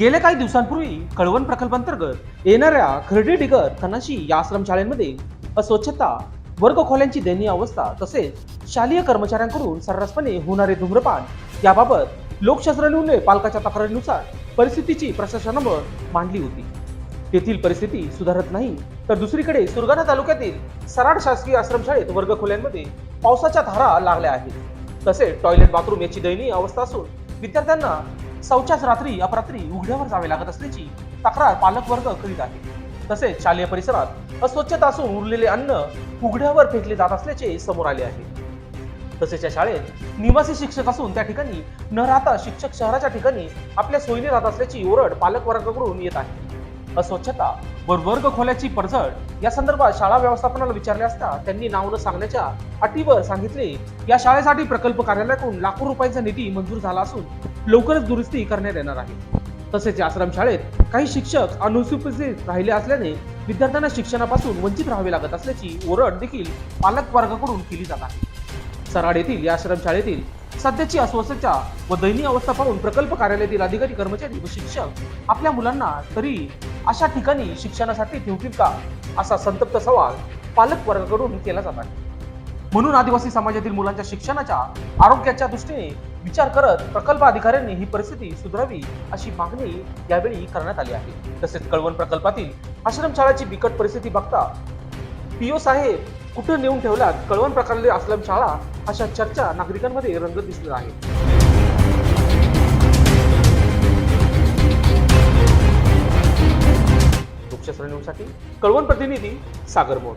गेल्या काही दिवसांपूर्वी कळवण प्रकल्पांतर्गत येणाऱ्या खर्डी डिगर कनाशी या आश्रमशाळेमध्ये अस्वच्छता वर्गखोल्यांची दयनीय अवस्था तसेच शालेय कर्मचाऱ्यांकडून सर्रासपणे होणारे धूम्रपान याबाबत लोकशास्त्रज्ञांनी पालकाच्या तक्रारीनुसार परिस्थितीची प्रशासनावर मांडली होती. तेथील परिस्थिती सुधारत नाही तर दुसरीकडे सुरगाणा तालुक्यातील सराड शासकीय आश्रमशाळेत वर्गखोल्यांमध्ये पावसाच्या धारा लागल्या आहेत. तसेच टॉयलेट बाथरूम याची दयनीय अवस्था असून विद्यार्थ्यांना शौचास रात्री अपरात्री उघड्यावर जावे लागत असल्याची तक्रार पालक वर्ग करीत आहे. तसेच शालेय परिसरात अस्वच्छता असून उरलेले अन्न उघड्यावर फेकले जात असल्याचे समोर आले आहे. तसेच या शाळेत निवासी शिक्षक असून त्या ठिकाणी न राहता शिक्षक शहराच्या ठिकाणी आपल्या सोयीने राहत असल्याची ओरड पालक वर्गाकडून येत आहे. अस्वच्छता व वर्ग खोल्याची पडझड या संदर्भात शाळा व्यवस्थापनाला विचारले असता त्यांनी नाव न सांगण्याच्या अटीवर सांगितले. या शाळेसाठी प्रकल्प कार्यालयाकडून लाखो रुपयांचा निधी मंजूर झाला असून लवकरच दुरुस्ती करण्यात येणार आहे. तसेच या आश्रमशाळेत काही शिक्षक अनुपस्थित राहिले असल्याने विद्यार्थ्यांना शिक्षणापासून वंचित राहावे लागत असल्याची ओरड देखील पालक वर्गाकडून केली जात आहे. सराड येथील या आश्रमशाळेतील सध्याची अस्वस्थता व दयनीय अवस्था पाहून प्रकल्प कार्यालयातील अधिकारी कर्मचारी व शिक्षक आपल्या मुलांना तरी अशा ठिकाणी शिक्षणासाठी ठेवतील का असा संतप्त सवाल पालक वर्गाकडून केला जात आहे. म्हणून आदिवासी समाजातील मुलांच्या शिक्षणाच्या आरोग्याच्या दृष्टीने विचार करत प्रकल्प अधिकाऱ्यांनी ही परिस्थिती सुधारावी अशी मागणी यावेळी करण्यात आली आहे. तसेच कळवण प्रकल्पातील आश्रमशाळाची बिकट परिस्थिती बघता पीओ साहेब कुठे नेऊन ठेवल्यात कळवण प्रकारले आश्रमशाळा अशा चर्चा नागरिकांमध्ये रंगत दिसणार आहे. न्यूजसाठी कळवण प्रतिनिधी सागर मोड.